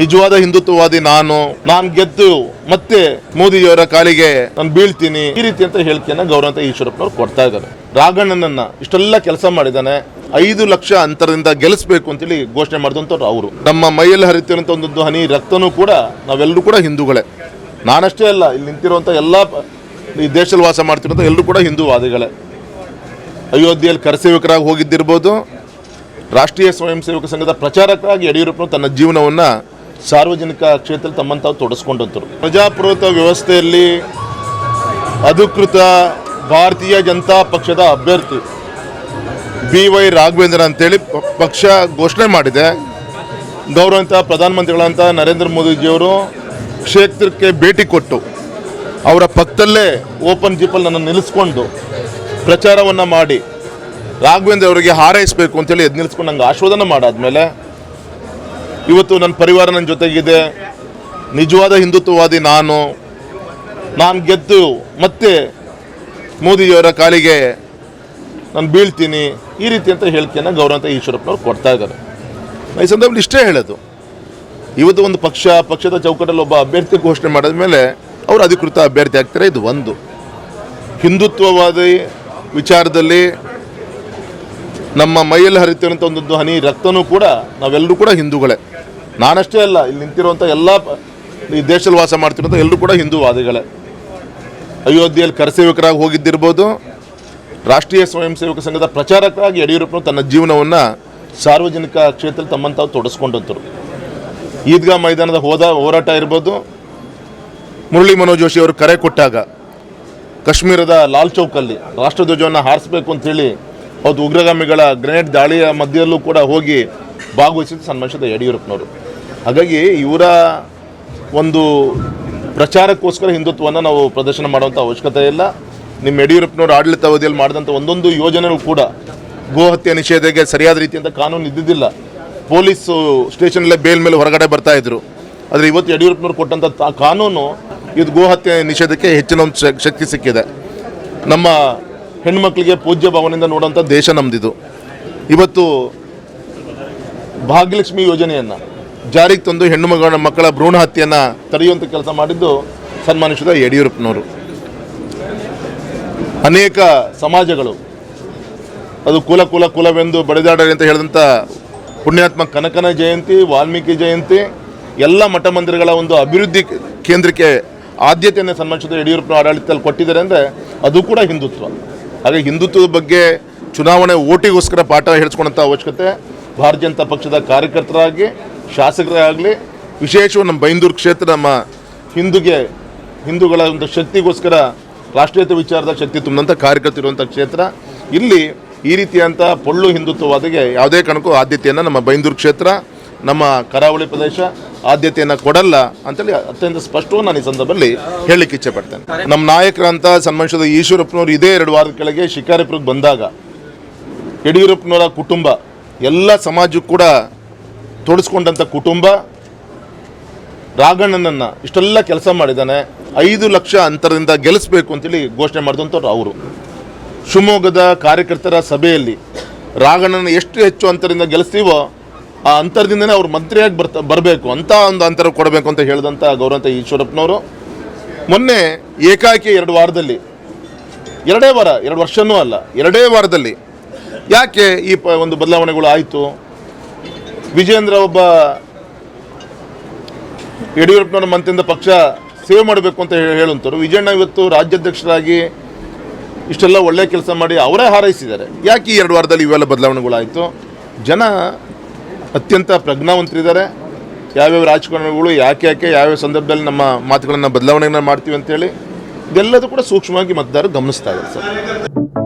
ನಿಜವಾದ ಹಿಂದುತ್ವವಾದಿ ನಾನು. ನಾನು ಗೆದ್ದು ಮತ್ತೆ ಮೋದಿಯವರ ಕಾಲಿಗೆ ನಾನು ಬೀಳ್ತೀನಿ. ಈ ರೀತಿ ಅಂತ ಹೇಳಿಕೆಯನ್ನ ಗೌರವಂತ ಈಶ್ವರಪ್ಪನವ್ರು ಕೊಡ್ತಾ ಇದ್ದಾರೆ. ರಾಘಣ್ಣನನ್ನ ಇಷ್ಟೆಲ್ಲ ಕೆಲಸ ಮಾಡಿದ್ದಾನೆ. ಐದು ಲಕ್ಷ ಅಂತರದಿಂದ ಗೆಲ್ಲಿಸಬೇಕು ಅಂತೇಳಿ ಘೋಷಣೆ ಮಾಡಿದಂಥವ್ರು ಅವರು. ನಮ್ಮ ಮೈಯಲ್ಲಿ ಹರಿತಿರುವಂಥ ಒಂದು ಹನಿ ರಕ್ತನೂ ಕೂಡ ನಾವೆಲ್ಲರೂ ಕೂಡ ಹಿಂದೂಗಳೇ. ನಾನಷ್ಟೇ ಅಲ್ಲ, ಇಲ್ಲಿ ನಿಂತಿರುವಂಥ ಎಲ್ಲ ಈ ದೇಶದಲ್ಲಿ ವಾಸ ಮಾಡ್ತಿರೋಂಥ ಎಲ್ಲರೂ ಕೂಡ ಹಿಂದೂವಾದಿಗಳೇ. ಅಯೋಧ್ಯೆಯಲ್ಲಿ ಕರಸೇವಕರಾಗಿ ಹೋಗಿದ್ದಿರ್ಬೋದು. ರಾಷ್ಟ್ರೀಯ ಸ್ವಯಂ ಸೇವಕ ಸಂಘದ ಪ್ರಚಾರಕ್ಕಾಗಿ ಯಡಿಯೂರಪ್ಪನು ತನ್ನ ಜೀವನವನ್ನು ಸಾರ್ವಜನಿಕ ಕ್ಷೇತ್ರದಲ್ಲಿ ತಮ್ಮನ್ನು ತಾವು ತೊಡಸ್ಕೊಂಡಂತರು ಪ್ರಜಾಪ್ರಭುತ್ವ ವ್ಯವಸ್ಥೆಯಲ್ಲಿ ಅಧಿಕೃತ ಭಾರತೀಯ ಜನತಾ ಪಕ್ಷದ ಅಭ್ಯರ್ಥಿ ಬಿ ವೈ ರಾಘವೇಂದ್ರ ಅಂತೇಳಿ ಪಕ್ಷ ಘೋಷಣೆ ಮಾಡಿದೆ. ಗೌರವಂತ ಪ್ರಧಾನಮಂತ್ರಿಗಳಂತ ನರೇಂದ್ರ ಮೋದಿಜಿಯವರು ಕ್ಷೇತ್ರಕ್ಕೆ ಭೇಟಿ ಕೊಟ್ಟು ಅವರ ಪಕ್ಕದಲ್ಲೇ ಓಪನ್ ಜೀಪಲ್ಲಿ ನನ್ನ ನಿಲ್ಲಿಸ್ಕೊಂಡು ಪ್ರಚಾರವನ್ನು ಮಾಡಿ ರಾಘವೇಂದ್ರ ಅವರಿಗೆ ಹಾರೈಸಬೇಕು ಅಂತೇಳಿ ಎದ್ದು ನಿಲ್ಲಿಸ್ಕೊಂಡು ನಂಗೆ ಆಶೋಧನೆ ಮಾಡಾದ್ಮೇಲೆ ಇವತ್ತು ನನ್ನ ಪರಿವಾರ ನನ್ನ ಜೊತೆಗಿದೆ. ನಿಜವಾದ ಹಿಂದುತ್ವವಾದಿ ನಾನು. ನಾನು ಗೆದ್ದು ಮತ್ತೆ ಮೋದಿಯವರ ಕಾಲಿಗೆ ನಾನು ಬೀಳ್ತೀನಿ. ಈ ರೀತಿ ಅಂತ ಹೇಳಿಕೆಯನ್ನು ಗೌರವಂತ ಈಶ್ವರಪ್ಪನವ್ರು ಕೊಡ್ತಾ ಇದ್ದಾರೆ. ಈ ಸಂದರ್ಭದಲ್ಲಿ ಇಷ್ಟೇ ಹೇಳೋದು. ಇವತ್ತು ಒಂದು ಪಕ್ಷ, ಪಕ್ಷದ ಚೌಕಟ್ಟಲ್ಲಿ ಒಬ್ಬ ಅಭ್ಯರ್ಥಿ ಘೋಷಣೆ ಮಾಡಿದ ಮೇಲೆ ಅವರು ಅಧಿಕೃತ ಅಭ್ಯರ್ಥಿ ಆಗ್ತಾರೆ. ಇದು ಒಂದು. ಹಿಂದುತ್ವವಾದಿ ವಿಚಾರದಲ್ಲಿ ನಮ್ಮ ಮೈಯಲ್ಲಿ ಹರಿತಿರುವಂಥ ಒಂದು ಹನಿ ರಕ್ತನೂ ಕೂಡ ನಾವೆಲ್ಲರೂ ಕೂಡ ಹಿಂದೂಗಳೇ. ನಾನಷ್ಟೇ ಅಲ್ಲ, ಇಲ್ಲಿ ನಿಂತಿರುವಂಥ ಎಲ್ಲ ಈ ದೇಶದಲ್ಲಿ ವಾಸ ಮಾಡ್ತಿರೋಂಥ ಎಲ್ಲರೂ ಕೂಡ ಹಿಂದೂವಾದಿಗಳೇ. ಅಯೋಧ್ಯೆಯಲ್ಲಿ ಕರಸೇವಕರಾಗಿ ಹೋಗಿದ್ದಿರ್ಬೋದು, ರಾಷ್ಟ್ರೀಯ ಸ್ವಯಂ ಸೇವಕ ಸಂಘದ ಪ್ರಚಾರಕ್ಕಾಗಿ ಯಡಿಯೂರಪ್ಪನು ತನ್ನ ಜೀವನವನ್ನು ಸಾರ್ವಜನಿಕ ಕ್ಷೇತ್ರದಲ್ಲಿ ತಮ್ಮನ್ನು ತಾವು ತೊಡಸ್ಕೊಂಡಂತರು ಈದ್ಗಾ ಮೈದಾನದ ಹೋದ ಹೋರಾಟ ಇರ್ಬೋದು, ಮುರಳಿ ಮನೋಜ್ ಜೋಶಿ ಅವರು ಕರೆ ಕೊಟ್ಟಾಗ, ಕಾಶ್ಮೀರದ ಲಾಲ್ ಚೌಕಲ್ಲಿ ರಾಷ್ಟ್ರಧ್ವಜವನ್ನು ಹಾರಿಸಬೇಕು ಅಂತೇಳಿ ಅವತ್ತು ಉಗ್ರಗಾಮಿಗಳ ಗ್ರೆನೇಡ್ ದಾಳಿಯ ಮಧ್ಯದಲ್ಲೂ ಕೂಡ ಹೋಗಿ ಭಾಗವಹಿಸಿದ್ದು ಸನ್ಮಾನಿಸಿದ ಯಡಿಯೂರಪ್ಪನವರು. ಹಾಗಾಗಿ ಇವರ ಒಂದು ಪ್ರಚಾರಕ್ಕೋಸ್ಕರ ಹಿಂದುತ್ವವನ್ನು ನಾವು ಪ್ರದರ್ಶನ ಮಾಡುವಂಥ ಅವಶ್ಯಕತೆ ಇಲ್ಲ. ನಿಮ್ಮ ಯಡಿಯೂರಪ್ಪನವರು ಆಡಳಿತ ಅವಧಿಯಲ್ಲಿ ಮಾಡಿದಂಥ ಒಂದೊಂದು ಯೋಜನೆಗಳು ಕೂಡ ಗೋಹತ್ಯೆ ನಿಷೇಧಕ್ಕೆ ಸರಿಯಾದ ರೀತಿಯಿಂದ ಕಾನೂನು ಇದ್ದಿದ್ದಿಲ್ಲ. ಪೊಲೀಸು ಸ್ಟೇಷನಲ್ಲೇ ಬೇಲ್ ಮೇಲೆ ಹೊರಗಡೆ ಬರ್ತಾ ಇದ್ರು. ಆದರೆ ಇವತ್ತು ಯಡಿಯೂರಪ್ಪನವ್ರು ಕೊಟ್ಟಂಥ ಕಾನೂನು ಇದು ಗೋಹತ್ಯೆ ನಿಷೇಧಕ್ಕೆ ಹೆಚ್ಚಿನ ಒಂದು ಶಕ್ತಿ ಸಿಕ್ಕಿದೆ. ನಮ್ಮ ಹೆಣ್ಮಕ್ಳಿಗೆ ಪೂಜ್ಯ ಭಾವನೆಯಿಂದ ನೋಡುವಂಥ ದೇಶ ನಮ್ದಿದು. ಇವತ್ತು ಭಾಗ್ಯಲಕ್ಷ್ಮಿ ಯೋಜನೆಯನ್ನು ಜಾರಿಗೆ ತಂದು ಹೆಣ್ಣು ಮಗಳ ಮಕ್ಕಳ ಭ್ರೂಣ ಹತ್ಯೆಯನ್ನು ತಡೆಯುವಂಥ ಕೆಲಸ ಮಾಡಿದ್ದು ಸನ್ಮಾನಿಸಿದ ಯಡಿಯೂರಪ್ಪನವರು. ಅನೇಕ ಸಮಾಜಗಳು ಅದು ಕುಲ ಕುಲ ಕುಲವೆಂದು ಬಡಿದಾಡಲಿ ಅಂತ ಹೇಳಿದಂಥ ಪುಣ್ಯಾತ್ಮ ಕನಕನ ಜಯಂತಿ, ವಾಲ್ಮೀಕಿ ಜಯಂತಿ, ಎಲ್ಲ ಮಠ ಮಂದಿರಗಳ ಒಂದು ಅಭಿವೃದ್ಧಿ ಕೇಂದ್ರಕ್ಕೆ ಆದ್ಯತೆಯನ್ನು ಸನ್ಮಾನಿಸಿದ ಯಡಿಯೂರಪ್ಪನ ಆಡಳಿತದಲ್ಲಿ ಕೊಟ್ಟಿದ್ದಾರೆ ಅಂದರೆ ಅದು ಕೂಡ ಹಿಂದುತ್ವ. ಹಾಗೆ ಹಿಂದುತ್ವದ ಬಗ್ಗೆ ಚುನಾವಣೆ ಓಟಿಗೋಸ್ಕರ ಪಾಠ ಹೇಳಿಸ್ಕೊಳ್ಳೋಂಥ ಅವಶ್ಯಕತೆ. ಭಾರತೀಯ ಜನತಾ ಪಕ್ಷದ ಕಾರ್ಯಕರ್ತರಾಗಿ ಶಾಸಕರಾಗಲಿ, ವಿಶೇಷವಾಗಿ ನಮ್ಮ ಬೈಂದೂರು ಕ್ಷೇತ್ರ ನಮ್ಮ ಹಿಂದೂಗೆ, ಹಿಂದೂಗಳ ಒಂದು ಶಕ್ತಿಗೋಸ್ಕರ ರಾಷ್ಟ್ರೀಯತೆ ವಿಚಾರದ ಶಕ್ತಿ ತುಂಬಿದಂಥ ಕಾರ್ಯಕರ್ತರಿರುವಂಥ ಕ್ಷೇತ್ರ. ಇಲ್ಲಿ ಈ ರೀತಿಯಂಥ ಪೊಳ್ಳು ಹಿಂದುತ್ವವಾದಿಗೆ ಯಾವುದೇ ಕಾರಣಕ್ಕೂ ಆದ್ಯತೆಯನ್ನು ನಮ್ಮ ಬೈಂದೂರು ಕ್ಷೇತ್ರ ನಮ್ಮ ಕರಾವಳಿ ಪ್ರದೇಶ ಆದ್ಯತೆಯನ್ನು ಕೊಡಲ್ಲ ಅಂತೇಳಿ ಅತ್ಯಂತ ಸ್ಪಷ್ಟವಾಗಿ ನಾನು ಈ ಸಂದರ್ಭದಲ್ಲಿ ಹೇಳಲಿಕ್ಕೆ ಇಚ್ಛೆ ಪಡ್ತೇನೆ. ನಮ್ಮ ನಾಯಕರಂತ ಸನ್ಮಾನಿಸಿದ ಈಶ್ವರಪ್ಪನವರು ಇದೇ ಎರಡು ವಾರದ ಕೆಳಗೆ ಶಿಕಾರಿಪುರಕ್ಕೆ ಬಂದಾಗ ಯಡಿಯೂರಪ್ಪನವರ ಕುಟುಂಬ, ಎಲ್ಲ ಸಮಾಜಕ್ಕೂ ಕೂಡ ತೊಡಸ್ಕೊಂಡಂಥ ಕುಟುಂಬ, ರಾಘಣ್ಣನನ್ನು ಇಷ್ಟೆಲ್ಲ ಕೆಲಸ ಮಾಡಿದ್ದಾನೆ, ಐದು ಲಕ್ಷ ಅಂತರದಿಂದ ಗೆಲ್ಲಿಸಬೇಕು ಅಂತೇಳಿ ಘೋಷಣೆ ಮಾಡಿದಂಥವ್ರು ಅವರು. ಶಿವಮೊಗ್ಗದ ಕಾರ್ಯಕರ್ತರ ಸಭೆಯಲ್ಲಿ ರಾಘಣ್ಣನ ಎಷ್ಟು ಹೆಚ್ಚು ಅಂತರದಿಂದ ಗೆಲ್ಲಿಸ್ತೀವೋ ಆ ಅಂತರದಿಂದನೇ ಅವ್ರು ಮಂತ್ರಿಯಾಗಿ ಬರ್ತಾ, ಬರಬೇಕು. ಅಂತ ಒಂದು ಅಂತರ ಕೊಡಬೇಕು ಅಂತ ಹೇಳಿದಂಥ ಗೌರವಂತ ಈಶ್ವರಪ್ಪನವರು. ಮೊನ್ನೆ ಏಕಾಕಿ ಎರಡು ವಾರದಲ್ಲಿ, ಎರಡೇ ವಾರ, ಎರಡು ವರ್ಷನೂ ಅಲ್ಲ, ಎರಡೇ ವಾರದಲ್ಲಿ ಯಾಕೆ ಈ ಪ, ಒಂದು ಬದಲಾವಣೆಗಳು ಆಯಿತು? ವಿಜೇಂದ್ರ ಒಬ್ಬ ಯಡಿಯೂರಪ್ಪನವರ ಮಂತ್ರಿಯಿಂದ ಪಕ್ಷ ಸೇವ್ ಮಾಡಬೇಕು ಅಂತ ಹೇಳಿ ಹೇಳುವಂಥವ್ರು. ವಿಜಯಣ್ಣ ಇವತ್ತು ರಾಜ್ಯಾಧ್ಯಕ್ಷರಾಗಿ ಇಷ್ಟೆಲ್ಲ ಒಳ್ಳೆಯ ಕೆಲಸ ಮಾಡಿ ಅವರೇ ಹಾರೈಸಿದ್ದಾರೆ. ಯಾಕೆ ಈ ಎರಡು ವಾರದಲ್ಲಿ ಇವೆಲ್ಲ ಬದಲಾವಣೆಗಳಾಯಿತು ಜನ ಅತ್ಯಂತ ಪ್ರಜ್ಞಾವಂತರಿದ್ದಾರೆ. ಯಾವ್ಯಾವ ರಾಜಕಾರಣಿಗಳು, ಯಾಕೆ ಯಾಕೆ, ಯಾವ್ಯಾವ ಸಂದರ್ಭದಲ್ಲಿ ನಮ್ಮ ಮಾತುಗಳನ್ನು ಬದಲಾವಣೆಗಳನ್ನ ಮಾಡ್ತೀವಿ ಅಂತೇಳಿ, ಇದೆಲ್ಲದೂ ಕೂಡ ಸೂಕ್ಷ್ಮವಾಗಿ ಮತದಾರರು ಗಮನಿಸ್ತಾ ಇದ್ದಾರೆ ಸರ್.